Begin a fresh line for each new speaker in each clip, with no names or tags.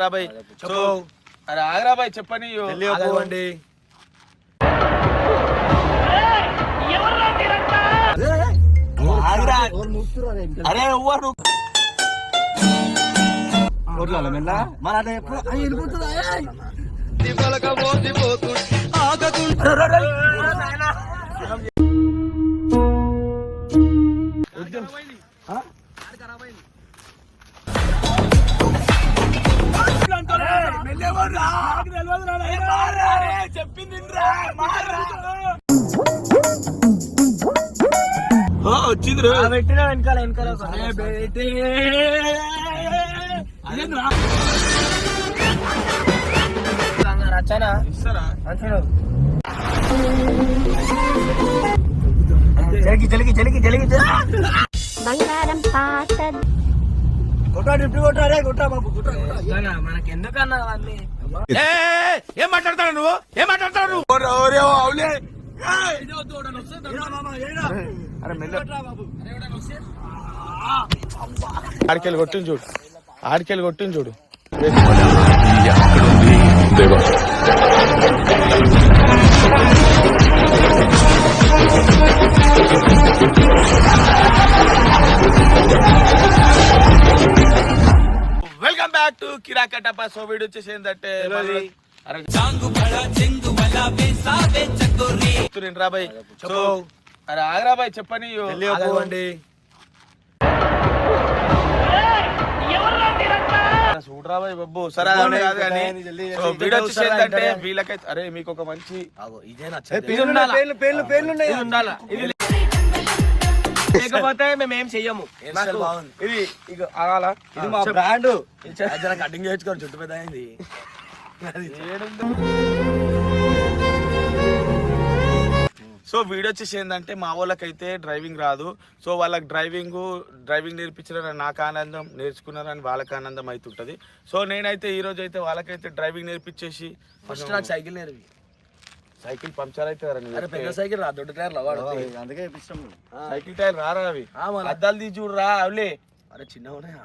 రాబాయ్ so అరే ఆగరాబాయ్ చెప్పని అరే ఎవ్వరు
మన ఏయ్!
వచ్చింది
పెట్టిన వెనకాల వెనకాల రచన.
ఇస్తారా?
అంటున్నాడు జలిగి జలిగి జలిగి జలిగి
బంగారం పాతది
కొట్టా డిప్టీ కొట్టా రే కొట్టా బాబు కొట్టా మనకి ఎందుకన్నా అవన్నీ?
ఏం మాట్లాడతాడు నువ్వు? ఏం మాట్లాడతాడు ఆడికెళ్ళి కొట్టింది చూడు. ఆడికెళ్ళి కొట్టింది చూడు. టు కిరాకటప్ప సో వీడియో వచ్చేసి ఏంటంటే రాబాయ్ సో అరే ఆగరాబాయ్ చెప్పని
ఆగండి
చూడరాబాయ్ బాబు. సరే కాదు కానీ వీడియో వచ్చేసి ఏంటంటే? వీళ్ళకైతే అరే మీకు ఒక మంచి
ఇదే
ఇది
నచ్చదు.
ఉండాలా?
పేర్లు పేర్లు పేర్లు ఉన్నాయి
ఇది ఉండాలా? ఇది
లేకపోతే మేము ఏం చెయ్యము.
ఇది ఇక ఆగాలా?
ఇది మా బ్రాండ్ కటింగ్ చేసుకోండి చుట్టూ పెద్ద అయింది.
సో వీడియో వచ్చేసి ఏంటంటే మా వాళ్ళకైతే డ్రైవింగ్ రాదు. సో వాళ్ళకి డ్రైవింగ్ డ్రైవింగ్ నేర్పించారని నాకు ఆనందం నేర్చుకున్నారని వాళ్ళకి ఆనందం అవుతుంటది. సో నేనైతే ఈ రోజు అయితే వాళ్ళకైతే డ్రైవింగ్ నేర్పించేసి
ఫస్ట్ నాకు సైకిల్ నేర్వి
సైకిల్ పంచర్ అయితే
పెద్ద సైకిల్ రా దొడ్డు టైర్
అందుకే
సైకిల్ టైర్ రారా అవి. అద్దాలు తీసి చూడరా అవలే.
అరే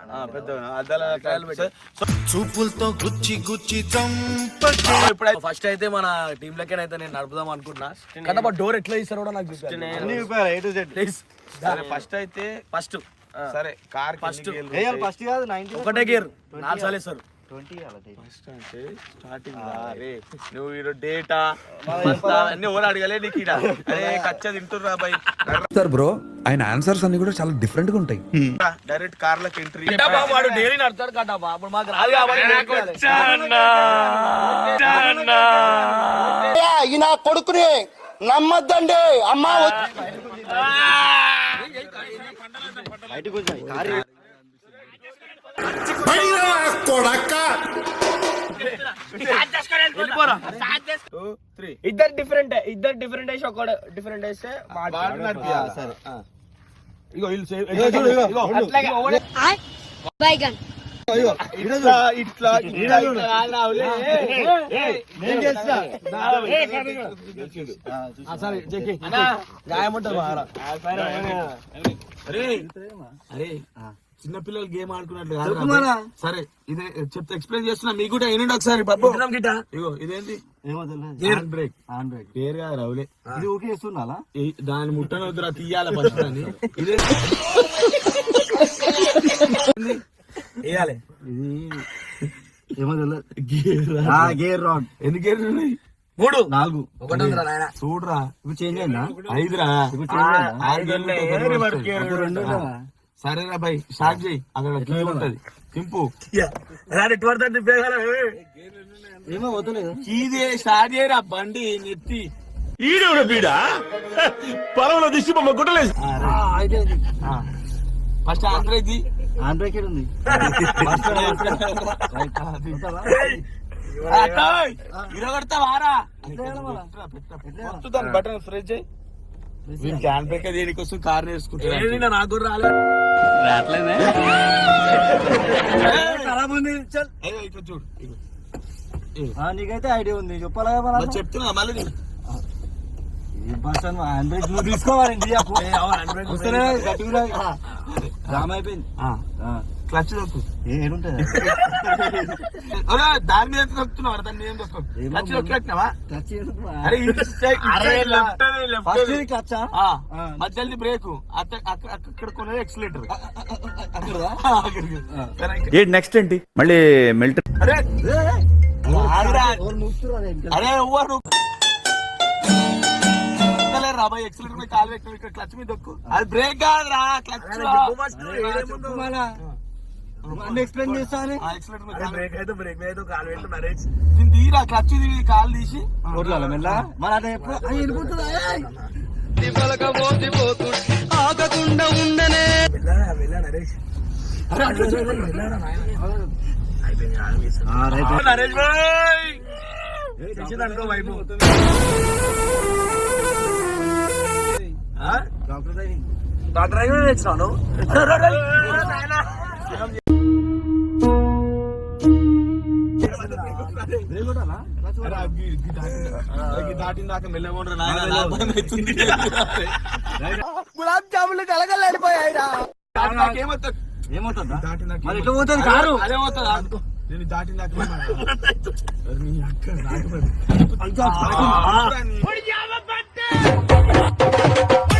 ఆ, పెద్ద అద్దాల
టైర్లు పెట్టి.
సో
చూపులతో గుచ్చి గుచ్చి చంప
ఇప్పుడైతే
ఫస్ట్ అయితే మన టీమ్ లెక్కనైతే నేను నడుపుదాం అనుకుంటున్నా. కానీ మా డోర్ ఎట్లా తీస్తారో కూడా నాకు ప్లీజ్
సరే ఫస్ట్ అయితే
ఫస్ట్
సరే కార్.
వేయాలి ఫస్ట్ కాదు
ఒకటే గేర్ నాలుగు సార్లు వేస్తారు.
ట్వంటీ
ఫస్ట్ అంటే స్టార్టింగ్ అరే నువ్వు డేటా అన్ని ఎవరు అడగలే నీకు ఈడ? అరే కచ్చ తింటుర్రా బాయ్
సార్ బ్రో ఆయన ఆన్సర్స్ అన్ని కూడా చాలా డిఫరెంట్గా ఉంటాయి
డైరెక్ట్ కార్లకు ఎంట్రీ
వాడు డైలీ నడతాడు కదా అప్పుడు మాకు రాదు కాబట్టి
నా కొడుకుని నమ్మద్దండి. అమ్మా
వెళ్ళిపోరా
త్రీ
ఇద్దరు డిఫరెంట్ ఇద్దరు డిఫరెంట్ వేసి ఒక డిఫరెంట్ వేస్తే?
సరే
ఇగో
బైగన్
ఇట్లా ఇట్లా
చెక్కి
అరే అరే చిన్న పిల్లలు గేమ్ ఆడుకున్నట్లు. సరే ఇదే చెప్తే ఎక్స్ప్లెయిన్ చేస్తున్నా. మీకు కూడా వినండి ఒకసారి బాబు ఇగో ఇదేంటి? హ్యాండ్ బ్రేక్
హ్యాండ్ బ్రేక్
పేరు కాదు రావులే.
ఇది ఓకే చేస్తున్నా
దాని ముట్టను వద్దురా తీయాల ఫస్ట్ అని ఇదే.
వేయాలి
ఇది ఏమో తెలియదు
గేర్
గేర్
ఎన్ని గేర్లు ఉన్నాయి?
మూడు.
నాలుగు.
చూడరా.
ఇప్పుడు చేంజ్ అయిందా?
ఐదురా.
ఇప్పుడు చేంజ్ అయిందా
సరేరా బాయ్ స్టార్ట్ చేయి. అక్కడ కీ ఉంటది. తింపు
ఏమో? వదలేదు
కీదే స్టార్ట్ చేయరా బండి నెత్తి.
ఈడెవడ బీడా? పొలంలో దిష్టి బొమ్మ గుట్టలేదు
ఫస్ట్
ఉంది.
బటన్ దేనికోసం కార్ నేర్చుకుంటున్నా
నాకు కూడా చల్.
ఇక్కడ చూడు
నీకైతే ఐడియా ఉంది. చెప్పాలా
చెప్తున్నా మళ్ళీ
బస్ హ్యాండ్ బ్రేక్ నువ్వు తీసుకోవాలి జామ్ అయిపోయింది.
క్లచ్
ఏడుంటది
దాని మీద నొక్కుతున్నావు అరే మధ్యలో బ్రేక్. అక్కడ కొనేది ఎక్సలేటర్.
ఏంటి నెక్స్ట్ ఏంటి? మళ్ళీ మెల్ట్
అరే ఆగురా. అరే నువ్వు. రాబాయ్ ఎక్సలేటర్ మీద కాలు పెట్టిన ఇక్కడ క్లచ్ మీద దొక్కు అది బ్రేక్ కాదురా క్లచ్
ఎక్స్ప్లెయిన్ బ్రేక్ అయితే బ్రేక్ మీద కాలు పెట్టు నరేష్
దీన్ని తీరా క్లచ్ తీసి కాలు తీసి.
కొట్లాల మెల్ల? మరి అదే ఎప్పుడు అయ్యి వెళ్ళిపోతుందా వెళ్ళరా, వెళ్ళరా నరేష్.
నరేష్ భాయ్
అనుకో వైపు. డాక్టర్ తెచ్చినాను
దాటిన దాకా మెల్లగొండ్రా.
గులాబ్ జాములు కలగలేడిపోయాయిరా? ఏమవుతుందా మరి ఎట్లా పోతుంది కారు?
అదే పోతుంది. నేను దాటిన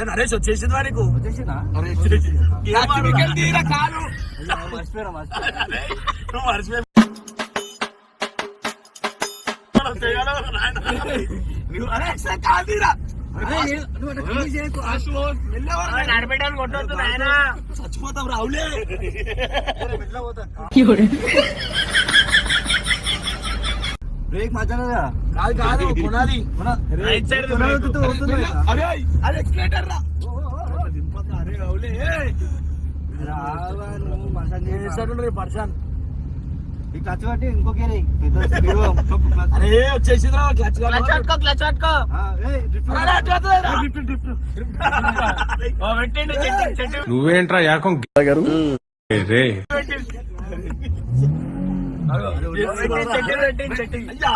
నరేష్ వచ్చేసింది వాడికి
అరే, ఎక్స్ట్రా కాలు తీరా. చచ్చిపోతాం రావులే
బ్రేక్ మధ్యలో
కాదు కాదు. కొనాలి
రైట్ సైడ్
అరే అరే ఎక్స్ప్లేటర్ రా అరే రావులే
పర్సన్ ఈ క్లచ్ పట్టి పెద్ద లో తప్పు clutch.
అరే వచ్చేసిందిరా క్లచ్
క్లచ్ పట్టుకో క్లచ్ పట్టుకో.
ఏయ్, drift లో-
అరే, అటు, అటు, అటు.
drift, drift.
నువ్వేంట్రా యాకం రే
అయ్యా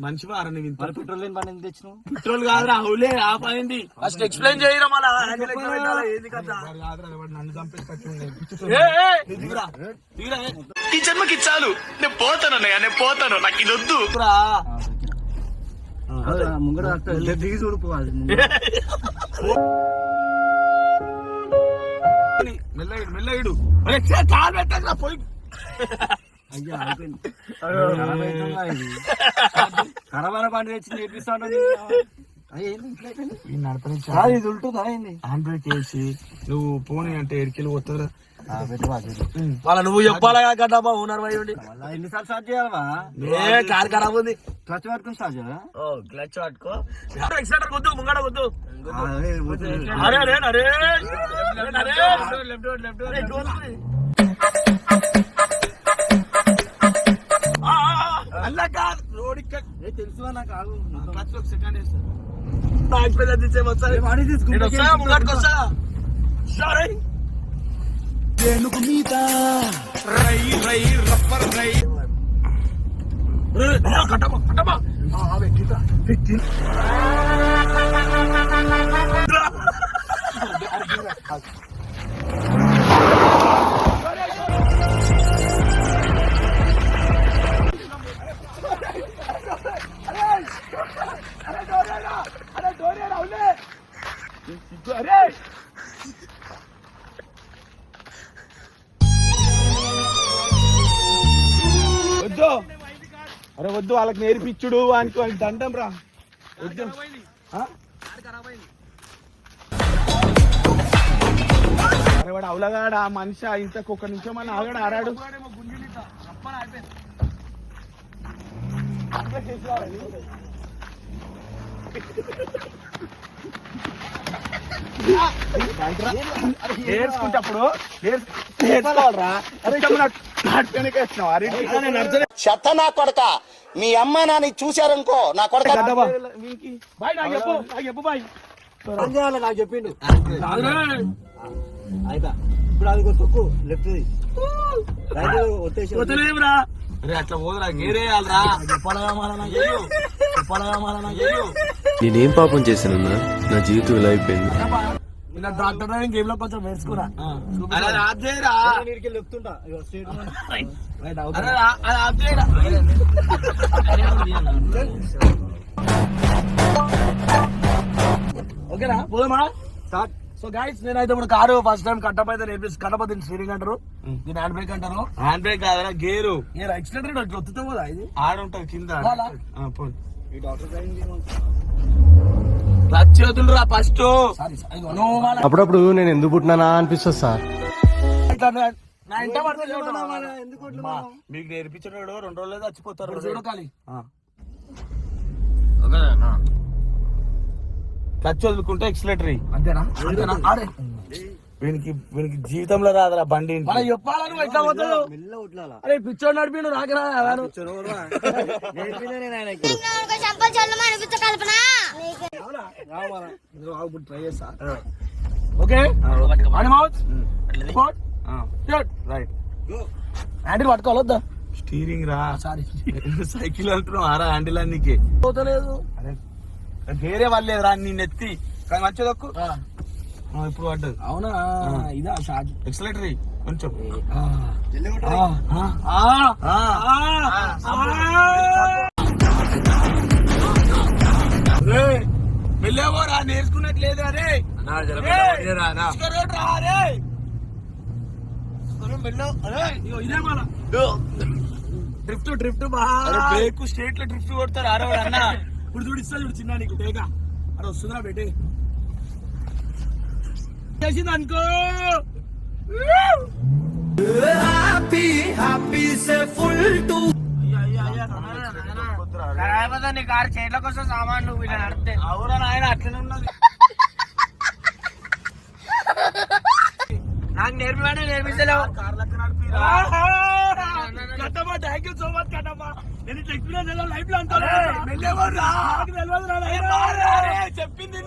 మనిషి వారా నువ్వు ఇంత?
మరి పెట్రోల్ లేని బండి ఎందుకు తెచ్చినావు?
పెట్రోల్ కాదు రావులే ఆఫ్ అయింది
ఫస్ట్ ఎక్స్ప్లెయిన్ చేయరా మళ్ళా?
నన్ను చంపేసి
ఈ జన్మకి చాలు. నేను పోతాను అన్నయ్య నేను పోతాను. నాకు ఇది వద్దు.
ముంగడ దిగి చూడిపోవాలి
మెల్లగిడు మెల్లగిడు కాలు పెట్టగా పోయి.
అయ్యా అయిపోయింది ఇది? ఖరాబ్ అయిన బండి తెచ్చి నేర్పిస్తాను కాదు ఇది ఉంటుందా ఏంది?
హ్యాండ్ బ్రేక్ వేసి నువ్వు పోనీ అంటే ఎడికెళ్ళి పోతుందిరా
వాళ్ళ నువ్వు చెప్పాలా కట్టమ్మా ఓనర్ ఉండి. ఎన్నిసార్లు స్టార్ట్ ఏ కార్ ఖరాబ్ ఉంది. క్లచ్ పట్టుకుని స్టార్ట్ చేయాలా? ఓ క్లచ్ పట్టుకో.
వద్దు ముంగడ వద్దు
అరే
అరే అరే లెఫ్ట్ లెఫ్ట్ అల్లా కాదు.
తెలుసు నాకు ఆగు
క్లచ్ ఒక సెకండ్ వేస్తా
నాకు పెద్ద దిచ్చే వస్తాయి వాడి
నేను వస్తా ముంగడికి వస్తా సరే రై రై రప్పర్ రై కట్టమా కట్టమా వద్దు అరే వద్దు వాళ్ళకి నేర్పించుడు వానికి వానికి దండం రా. వద్దు. అరే వాడు అవలగాడు ఆ మనిషి ఇంతకు ఒక నిమిషం అని ఆగాడు ఆరాడు. నేర్చుకుంటప్పుడు నేర్చుకోవాలరా నేను
చెత్త నా కొడక. మీ అమ్మ నాన్న చూశారనుకో నా కొడక
బాయ్ నాకు చెప్పు. నాకు చెప్పు బాయ్.
పని చేయాలి నాకు చెప్పిండు. అయితే. ఇప్పుడు అది తొక్కు లెఫ్ట్
వదిలేవురా అట్లా పోదురా గేరేయాలరా
పొలగా
నేనేం పాపం చేశానన్నా? నా జీవితం ఇలా అయిపోయింది.
డాక్టర్ గేమ్లో కొంచెం
చేయరా
ఓకేనా పోదామా స్టార్ట్ సో గైస్ నేనైతే ఇప్పుడు కారు ఫస్ట్ టైం కట్టప్ అయితే నేర్పిస్తు కట్టప్ దీన్ని స్టీరింగ్ అంటారు దీని హ్యాండ్ బ్రేక్ అంటారు
హ్యాండ్ బ్రేక్ కాదరా గేరు
నేను ఎక్స్టెండర్ ఇట్లా ఒత్తుతాం కదా ఇది.
ఆడుంటది కింద చేతులు రా ఫస్ట్.
అప్పుడప్పుడు నేను ఎందుకు పుట్టినానా అనిపిస్తుంది సార్.
మీకు నేర్పించినాడు రెండు రోజులు చచ్చిపోతారు
చూడకాలి.
క్లచ్ వదులుకుంటే ఎక్సలేటరీ
అంతేనా? అంతేనా? ఆడే.
వీనికి వీనికి జీవితంలో రాదురా బండి.
మనం చెప్పాలని ఎట్లా అరే పిచ్చోడు నడిపి నువ్వు ట్రై చేస్తా. ఓకే?
ఆ,
షూట్
రైట్
హ్యాండిల్ పట్టుకోవాలొద్దా
స్టీరింగ్ రా.
సారీ
సైకిల్ అంటున్నావు ఆరా హ్యాండిల్ అన్నికి
పోతలేదు.
అరే వేరే వాళ్ళే రా నీ నెత్తి కానీ మంచిది దక్కు
ఆ,
ఇప్పుడు పడ్డది.
అవునా? ఇదా షార్ట్.
ఎక్సలేటరీ కొంచెం. వెళ్ళేవోరా నేర్చుకున్నట్లేదు అరే
ఇదే మన. Drift drift
brake. స్టేట్లో డ్రిఫ్ట్ కొడతారు ఆరో అన్న.
ఇప్పుడు చూడు ఇస్తా చూడు చిన్న నీకు టేక అరే వస్తుందా బేటే చేసింది అనుకో
నీ కారు చేట్ల కోసం సామాన్లు వీళ్ళ నడితే అవురా నాయన అట్లనే ఉన్నది. నాకు నేర్పివాడే నేర్పించలేవు
Kattamma thank you so much Kattamma. నేను ఇట్లా ఎక్స్పీరియన్స్ ఎలా లైఫ్లో అంతా నాకు తెలియదు రా నాయనా.
చెప్పింది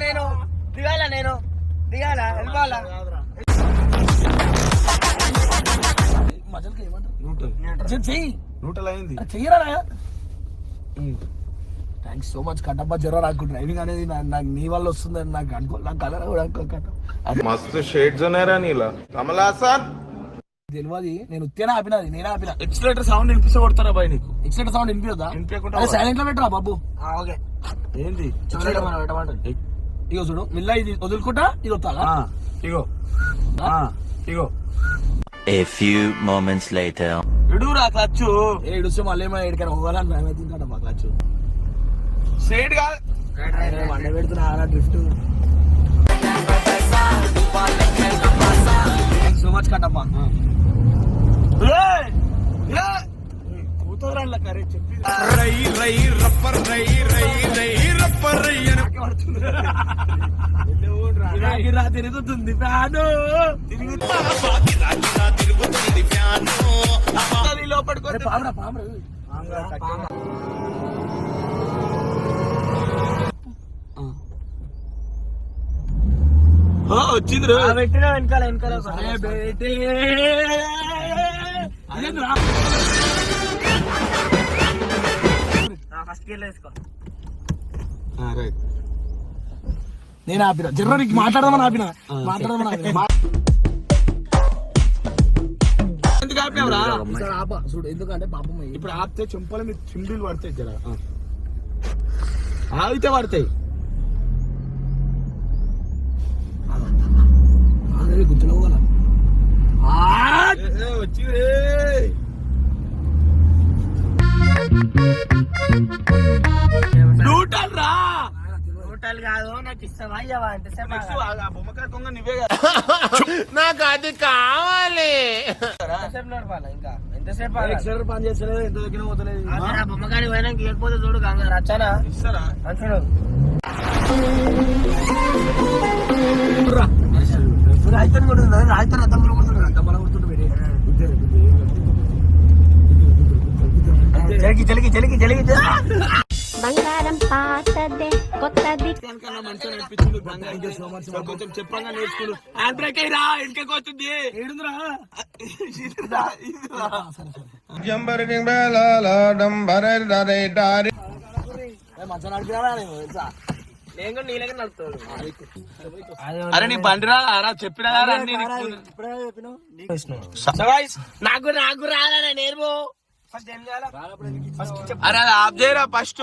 నేను దిగాల నేను దిగాల వెళ్ళాల
మజల్కి ఏమంటారు చెయ్యి
నూటలు అయింది
చెయ్యరా థ్యాంక్స్ సో మచ్ కట్టబ్బా జ్వరం నాకు డ్రైవింగ్ అనేది నాకు నీ వల్ల వస్తుందని నాకు అనుకో నాకు కలర్ కూడా అనుకో కట్ట
మస్తు షేడ్స్ ఉన్నారా నీలా. కమలా
తెలియదు నేను ఉత్తేనే ఆపినది నేనే ఆపిన?
ఎక్స్లేటర్ సౌండ్ వినిపిస్తే కొడతారా బాయ్ నీకు?
ఎక్సెట్ సౌండ్ వినిపించదా
వినిపించకుండా
సైలెంట్లో పెట్టరా బాబు?
ఓకే. ఏంది?
ఇగో చూడు. మిల్ల ఇది వదులుకుంటా ఇది వస్తాలా
ఆ, ఇగో. ఆ, ఇగో.
A few moments later.
విడురా క్లచ్.
ఏ ఇడుస్తే మళ్ళీ ఏమైనా ఎక్కడికైనా పోవాలని భయం అవుతుందట మా క్లచ్.
స్ట్రేట్గా
మండ పెడుతున్నా ఆరా డ్రిఫ్ట్. సో మచ్ కట్టప్పా
కూతురు కరే చెప్పి
గిరా తిరుగుతుంది ఫ్యాను
లోపలికి
అరే పామరా పామరా
వచ్చింది
వెనకాల వెనకాల నేను ఆపిన. జర్ర నీకు మాట్లాడదామని ఆపిన. మాట్లాడదామని ఆపిన.
ఎందుకు ఆపినావురా
చూడు ఎందుకంటే పాపం
ఇప్పుడు ఆపితే చెంపల మీద చిండులు పడతాయి జర. ఆగితే పడతాయి.
నాకు ఇస్తావా? ఇవ్వవా ఎంతసేపు
నెక్స్ట్ ఆ బొమ్మకాయ కొంగ నువ్వే కదా.
నాకు అది కావాలి.
ఎంతసేపు నడపాలి ఇంకా? ఎంతసేపు ఎక్స్ట్రా పని చేస్తలేదు ఎంత దగ్గర పోతలేదు.
బొమ్మగాని పోయినాక ఇవ్వకపోతే చూడు గంగ రచ్చనా
ఇస్తారా?
అంచుడు
రాయితని కొడుతుంది? రాయితని అర్థం కొడుతుంది? అంత మన కొడుతుంటే పెట్టి
జలికి జలికి జలికి జలికి.
బంగారం పాతదే కొత్తది.
కొంచెం చెప్పంగా నేర్చుకుని హ్యాండ్ బ్రేక్ అయ్యిరా అరే నీ బండిరా రా చెప్పినా నాకు.
నాకు రాదా నేర్పు
అరే అది ఆఫ్ చేయరా ఫస్ట్?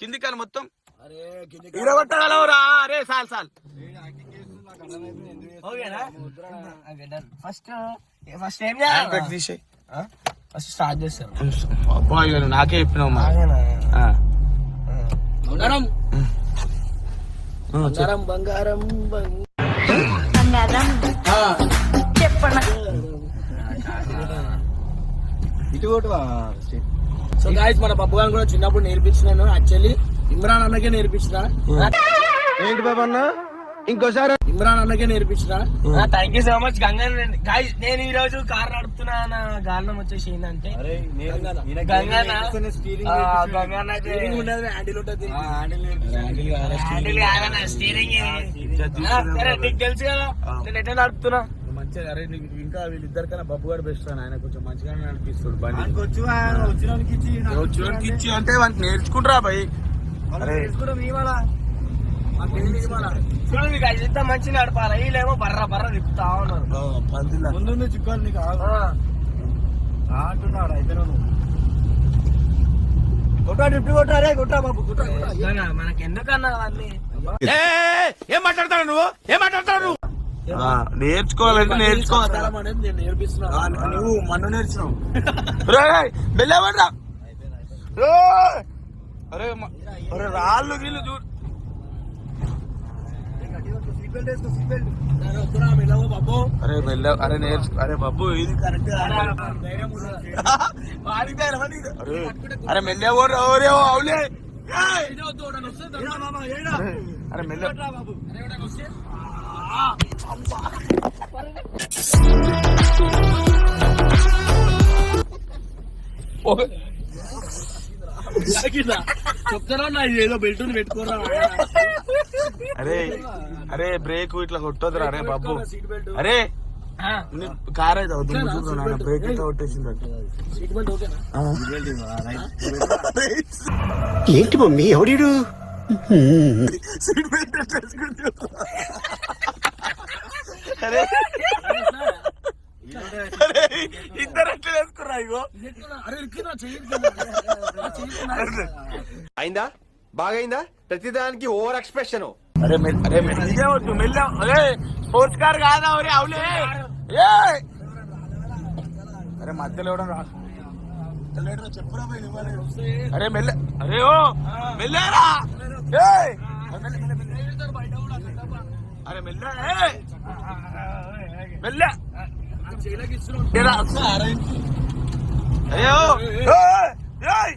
కింది కానీ మొత్తం. ఇరగొట్టగలవురా అరే సాల్ సాల్.
ఫస్ట్ ఫస్ట్ ఏం చేయాలి? ఫస్ట్ స్టార్ట్
నాకే చెప్పినావు
బంగారం
చెప్పండి
కొట్టువా
సో గాయస్ మన పప్పు గారు కూడా చిన్నప్పుడు నేర్పించినాను యాక్చువల్లీ ఇమ్రాన్ అన్నకే నేర్పించిన.
ఏంటి బాబా అన్న? ఇంకోసారి
ఇమ్రాన్ అన్నకే నేర్పించిన. Thank you so much Ganga guys నేను ఈ రోజు కార్ నడుపుతున్నా అన్న కారణం వచ్చేసి ఏంటంటే గంగాన ఆ, గంగాన స్టీరింగ్ ఉండదు హ్యాండిల్ ఉంటుంది హ్యాండిల్ కాదన్న స్టీరింగ్ నీకు తెలుసు కదా నేను ఎట్లా నడుపుతున్నా?
మంచిగా అరే నీకు ఇంకా వీళ్ళిద్దరికన్నా బబ్బు గారు బెస్ట్ అని ఆయన కొంచెం మంచిగానే అనిపిస్తాడు బండి.
వచ్చినానికి ఇచ్చి
అంటే వానికి నేర్చుకుంటారా భయ్. అరే.
చూడండి guys, ఇంత మంచి నడపాలి. వీళ్ళేమో బర్ర బర్ర తిప్పుతా ఉన్నారు.
ముందు చిక్కాలి నీకు
ఆ.
అంటున్నాడు అయిపోయినా కొట్టా డిప్టీ కొట్టా రే కొట్టా బాబు కొట్టా కొట్టా.
నిజంగా మనకి ఎందుకన్నా అవన్నీ
ఏం మాట్లాడతాడు నువ్వు? ఏం మాట్లాడతాడు నువ్వు?
నేర్చుకోవాలంటే నేర్చుకోవాలి నువ్వు మన్ను వెళ్ళవడ్రా అరే రాళ్ళు వీళ్ళు చూడు. అరే వెళ్ళ అరే నేర్చుకో అరే బాబు ఇది కరెక్ట్ అరే అరే మెల్లె ఓరే ఓరే ఓ అవులే. ఏయ్! అరే మెల్లె.
చెప్తారా నా ఇది ఏదో బెల్ట్ పెట్టుకోరా
అరే అరే బ్రేక్ ఇట్లా కొట్టొద్దురా అరే బాబు అరే కార్ అయితే అవుతుంది బ్రేక్ అయితే కొట్టేసింది
సీట్ బెల్ట్ ఓకేనా
ఏంటి మమ్మీ? ఎవడీడు?
సీట్ బెల్ట్ ఇద్దరు ఎట్లా వేసుకురా ఇగో?
అయిందా? బాగైందా? ప్రతిదానికి ఓవర్ ఎక్స్ప్రెషన్.
అరే మెల్ అరే మెల్లిగా వద్దు మెల్ల అరే స్పోర్ట్స్ కార్ కాదా ఒరే అవులే! అరే మధ్యలో ఎవడం రా. అరే. మెల్ల అరే ఓ మెల్లరా! అరే మెల్ల, ఏయ్!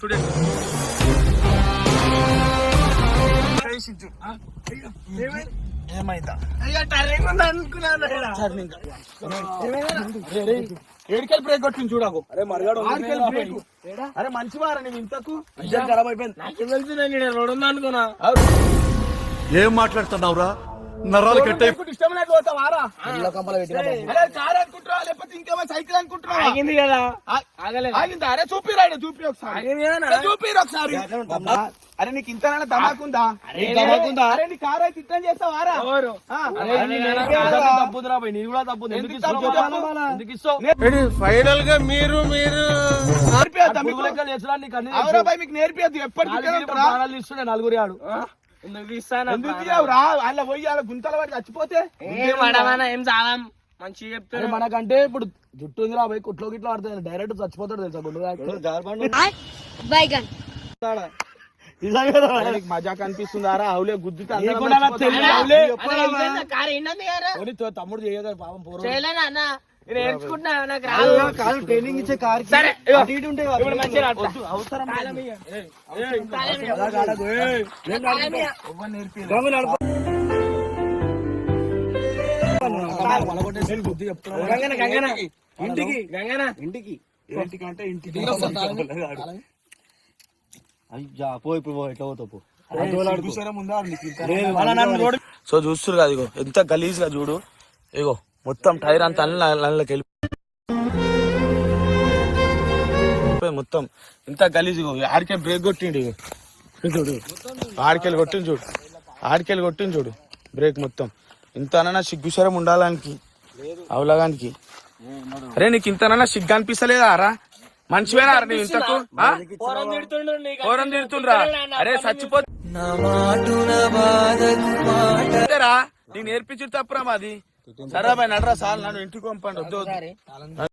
చూడండి ఏమైందా?
అయ్యో టర్నింగ్ అనుకున్నాను
ఏడికెళ్ళి బ్రేక్ కొట్టింది చూడకు. అరే మరిగాడు బ్రేక్ అరే మంచి వారా నేను ఇంతకు?
ఖరాబ్ అయిపోయింది. నాకేం తెలుసు నేను రోడ్ ఉంది అనుకున్నా.
ఏం మాట్లాడుతున్నావురా? నరాలు కట్టే
లేకుంటే ఇష్టం లేదు పోతావారా అరే కార్ అనుకుంటున్నావా? లేకపోతే ఇంకేమో సైకిల్ అనుకుంటున్నావా?
ఆగింది కదా.
ఆగిందా? అరే చూపిరా చూపి ఒకసారి. చూపిరా ఒకసారి. అరే నీకు ఇంత ధమాకుందా?
అరే, ధమాకుందా?
అరే నీ కార్ అయితే ఇట్లా చేస్తావారా. తప్పుదురా కూడా తప్పుదు. ఎందుకు ఇస్తావు? చెప్పు? ఎందుకు ఇస్తావు?
ఫైనల్గా మీరు మీరు.
నేర్పియొద్దా మీకు? నేర్పియద్దు. ఎప్పటికీ
నలుగురి ఆడు. ఎందుకు ఇస్తాను
ఎందుకు తీయవురా అలా పోయి అలా గుంతల పడి చచ్చిపోతే
ఏం చాలా మంచిగా చెప్తాను
మనకంటే ఇప్పుడు జుట్టు ఉంది రా పోయి కుట్లో గిట్లో ఆడుతుంది డైరెక్ట్ చచ్చిపోతాడు తెలుసా గుండు
మజాక్ అనిపిస్తుందారా అవులే గుద్దుతా
తమ్ముడు చేయదు పాపం పోరు?
చేయలేనా అన్న? నేను నేర్చుకుంటున్నా నాకు రాదు.
ట్రైనింగ్ ఇచ్చే కార్
సరే.
అటు ఇటు
ఇప్పుడు మంచిగా.
వద్దు, అవసరం బుద్ధి చెప్తున్నా
గంగన ఇంటికి. గంగనా.
ఇంటికి.
ఇంటికంటే ఇంటికి?
అయ్యా పో ఇప్పుడు పో ఎట్లా పోతావు పో.
సో చూస్తురు కదా ఇగో. ఎంత గలీజ్గా చూడు. ఇగో. మొత్తం టైర్ అంతా అల్లకి వెళ్ళి మొత్తం ఇంత గలీజ్ ఆడికే బ్రేక్ కొట్టిండు. చూడు. ఆడికెళ్ళి కొట్టింది చూడు. ఆడికెళ్ళి కొట్టింది చూడు. బ్రేక్ మొత్తం. ఇంత అన్న సిగ్గుశరం ఉండాలానికి అవలగానికి. అరే నీకు ఇంతనన్నా సిగ్గు అనిపిస్తలేదా రా? మంచివేనా రా ఇంతకు? తిడుతుండ్రా అరే చచ్చిపోతే రా నీకు నేర్పించుడు తప్పురా మాది. సరే నడరా సార్ నన్ను ఇంటికి పంపండి వద్దు